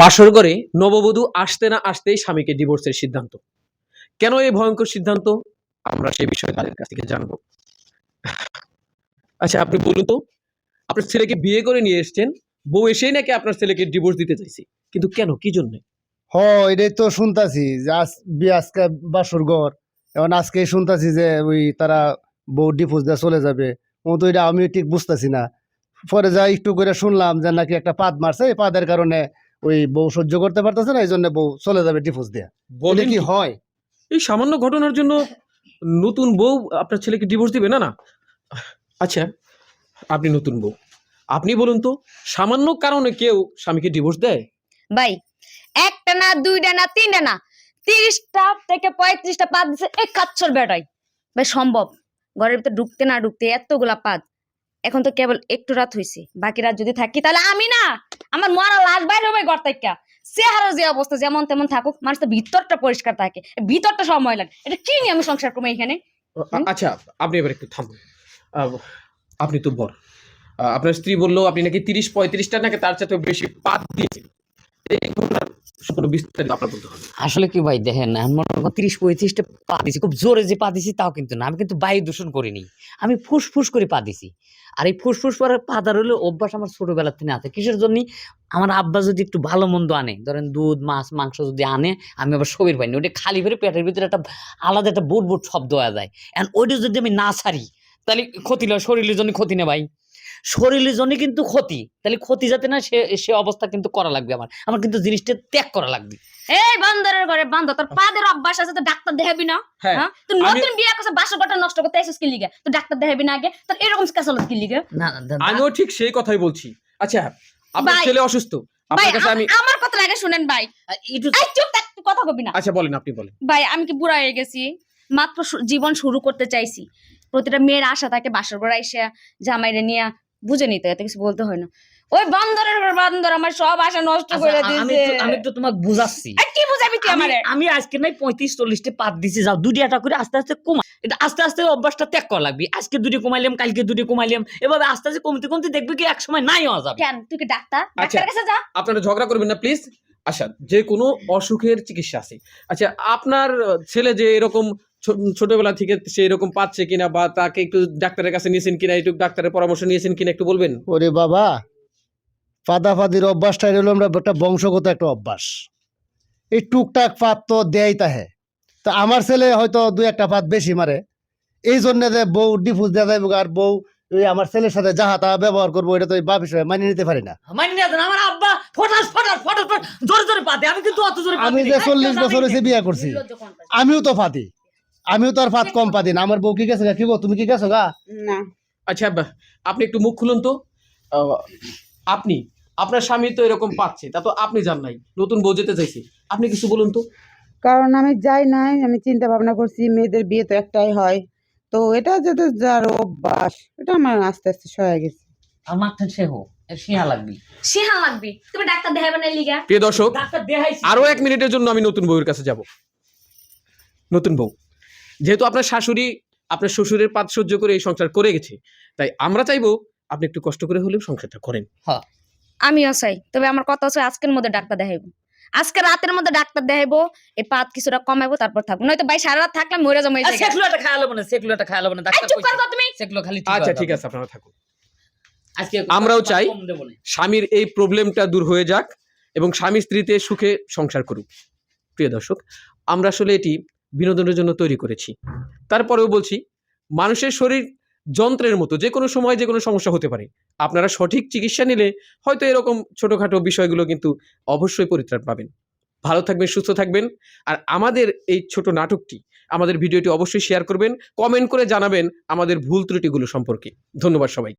বাসর ঘরে নববধূ আসতে না আসতেই স্বামীকে ডিভোর্সের সিদ্ধান্ত। কেন এই ভয়ঙ্কর সিদ্ধান্ত? আমরা সেই বিষয়ে তাদের কাছ থেকে জানব। আচ্ছা আপনি বলুন তো, আপনার ছেলেকে বিয়ে করে নিয়ে এসেছেন, বউ এসেই নাকি আপনার ছেলেকে ডিভোর্স দিতে চাইছি? কিন্তু কেন, কি জন্য? হ, এটাই তো শুনতাছি যে আজ আজকে বাসুর ঘর। এখন আজকে শুনতাছি যে ওই তারা বউ ডিফুজ দিয়ে চলে যাবে। ও তো এটা আমি ঠিক বুঝতেছি না। পরে যা একটু করে শুনলাম যে নাকি একটা পাদ মারছে, এই পাদের কারণে ওই বউ সহ্য করতে পারতেছে না এই জন্য বউ চলে যাবে ডিভোর্স দিয়ে। বলে কি হয়? এই সামান্য ঘটনার জন্য নতুন বউ আপনার ছেলেকে ডিভোর্স দিবে? না না। আচ্ছা আপনি নতুন বউ। আপনি বলুন তো সামান্য কারণে কেউ স্বামীকে ডিভোর্স দেয়? ভাই একটা না দুইটা না তিনটা না তিরিশটা থেকে পঁয়ত্রিশটা পাত দিছে এক কাচ্ছর বেটাই। ভাই সম্ভব। ঘরের ভিতরে ঢুকতে না ঢুকতে এতগুলা পাত। এখন তো কেবল একটু রাত হইছে বাকি রাত যদি থাকি তাহলে আমি না আমার মরা লাশ বাইরে হবে ঘর থেকে। চেহারার যে অবস্থা যেমন তেমন থাকুক মানুষ তো ভিতরটা পরিষ্কার থাকে। ভিতরটা সময় লাগে এটা কি নিয়ে আমি সংসার করব এখানে আচ্ছা আপনি এবার একটু থামুন। আপনি তো বর। আপনার স্ত্রী বলল আপনি নাকি তিরিশ পঁয়ত্রিশটা নাকি তার চাইতে বেশি পাত দিয়েছেন? আসলে কি ভাই, দেখেন, আমি তিরিশ পঁয়ত্রিশটা পা দিছি, খুব জোরে যে পা দিছি তাও কিন্তু না। আমি কিন্তু বায়ু দূষণ করিনি। আমি ফুসফুস করে পা দিছি। আর এই ফুসফুস করে পা দেওয়ার হলে অভ্যাস আমার থেকে আছে। কিসের জন্য? আমার আব্বা যদি একটু ভালো মন্দ আনে, ধরেন দুধ, মাছ, মাংস যদি আনে, আমি আবার সবির পাইনি। ওটা খালি ভরে পেটের ভিতরে একটা আলাদা একটা বুট বুট শব্দ হয়ে যায়। এখন ওইটা যদি আমি না ছাড়ি, তাহলে ক্ষতি নয়, শরীরের জন্য ক্ষতি না ভাই। শরীরের জন্য কিন্তু ক্ষতি। তাহলে ক্ষতি যাতে না সে সে অবস্থা কিন্তু করা লাগবে আমার। আমার কিন্তু জিনিসটা ত্যাগ করা লাগবে। এই বান্দরের ঘরে বান্ধ তোর পাদের অভ্যাস আছে তো ডাক্তার দেখাবি না? হ্যাঁ। হ্যাঁ? তুই নতুন বিয়ে বাসর নষ্ট করতে এসেছিস কি লিগে? তো ডাক্তার দেখাবি না আগে? তোর এরকম কাসালত কি লিগে? না আমিও ঠিক সেই কথাই বলছি। আচ্ছা আপনার ছেলে অসুস্থ? ভাই আপনার কাছে আমি আমার কথা আগে শুনেন ভাই। এই চুপ থাক কথা কবি না। আচ্ছা বলেন আপনি বলেন। ভাই আমি কি বুড়া হয়ে গেছি? মাত্র জীবন শুরু করতে চাইছি। প্রতিটা মেয়ের আশা থাকে বাসর ঘর আইসা জামাইরে নিয়ে বুঝে নিতে এত কিছু বলতে হয় না। ওই বান্দরের বান্দর আমার সব আশা নষ্ট আচ্ছা, করে দিয়েছে। আমি একটু তোমাকে বুঝাচ্ছি। কি বুঝাবি তুই আমারে? আমি আজকে নাই পঁয়ত্রিশ চল্লিশটা পাত দিছি যাও দুটি আটা করে আস্তে আস্তে কমা এটা আস্তে আস্তে অভ্যাসটা ত্যাগ করা লাগবে। আজকে দুটি কমাইলাম কালকে দুটি কমাইলাম। এভাবে আস্তে আস্তে কমতে কমতে দেখবে কি এক সময় নাই হওয়া যাবে। কেন? তুই কি ডাক্তার? আচ্ছা। ডাক্তারের কাছে যা। আপনারা ঝগড়া করবেন না প্লিজ। আচ্ছা যে কোনো অসুখের চিকিৎসা আছে। আচ্ছা আপনার ছেলে যে এরকম ছোটবেলা থেকে সে এরকম পাচ্ছে কিনা বা তাকে একটু ডাক্তারের কাছে নিয়েছেন কিনা একটু ডাক্তারের পরামর্শ নিয়েছেন কিনা একটু বলবেন? ওরে বাবা ফাদাফাদির অভ্যাসটাই হলো আমরা একটা বংশগত একটা অভ্যাস। এই টুকটাক পাত তো দেয় তাহে। তো আমার ছেলে হয়তো দুই একটা পাত বেশি মারে। এই জন্য যে বউ ডিফুজ দেওয়া যাইব আর বউ ওই আমার ছেলের সাথে যাহা তাহা ব্যবহার করব এটা তো বাপ হিসেবে মানিয়ে নিতে পারি না। মানি না। জানো, আমার আব্বা ফটাস ফটাস ফটাস জোরে জোরে পাতে আমি কিন্তু অত জোরে আমি যে না। চল্লিশ বছর হয়েছে বিয়ে করছি আমিও তো ফাতি আমিও তো আর ফাত কম পাতি না। আমার বউ কি গেছে গা? কি গো তুমি কি গেছো গা? না। আচ্ছা আপনি একটু মুখ খুলুন তো। আপনি আপনার স্বামী তো এরকম পাচ্ছে তা তো আপনি যান নাই নতুন বউ যেতে চাইছি। আপনি কিছু বলুন তো। কারণ আমি যাই নাই আমি চিন্তা ভাবনা করছি মেয়েদের বিয়ে তো একটাই হয়। তো এটা যেটা যার অভ্যাস এটা আমার আস্তে আস্তে সয়ে গেছে। আমার ঠেন সে হোক শিয়া লাগবে। সিহা লাগবে। তুমি ডাক্তার দেখাবে না লিগা? প্রিয় দর্শক আরও এক মিনিটের জন্য আমি নতুন বউয়ের কাছে যাব। নতুন বউ। যেহেতু আপনার শাশুড়ি আপনার শ্বশুরের পাত সহ্য করে এই সংসার করে গেছে তাই আমরা চাইব আপনি একটু কষ্ট করে হলেও সংসারটা করেন। আমিও চাই তবে আমার কথা হচ্ছে আজকের মধ্যে ডাক্তার দেখাইবো। আজকে রাতের মধ্যে ডাক্তার দেখাইবো এই পাত কিছুটা কমাইবো তারপর থাকব। নয়তো ভাই সারা রাত থাকলে মরে যাব এই জায়গায়। সেগুলোটা খাওয়ালো না সেগুলোটা খাওয়ালো না ডাক্তার চুপ। করো তুমি। সেগুলো খালি আচ্ছা ঠিক আছে আপনারা থাকুন। আজকে আমরাও চাই। স্বামীর এই প্রবলেমটা দূর হয়ে যাক এবং স্বামী স্ত্রীতে সুখে সংসার করুক। প্রিয় দর্শক আমরা আসলে এটি বিনোদনের জন্য তৈরি করেছি। তারপরেও বলছি, মানুষের শরীর যন্ত্রের মতো, যে কোনো সময় যে কোনো সমস্যা হতে পারে। আপনারা সঠিক চিকিৎসা নিলে হয়তো এরকম ছোটোখাটো বিষয়গুলো কিন্তু অবশ্যই পরিত্রাণ পাবেন। ভালো থাকবেন, সুস্থ থাকবেন। আর আমাদের এই ছোট নাটকটি, আমাদের ভিডিওটি অবশ্যই শেয়ার করবেন, কমেন্ট করে জানাবেন আমাদের ভুল ত্রুটিগুলো সম্পর্কে। ধন্যবাদ সবাই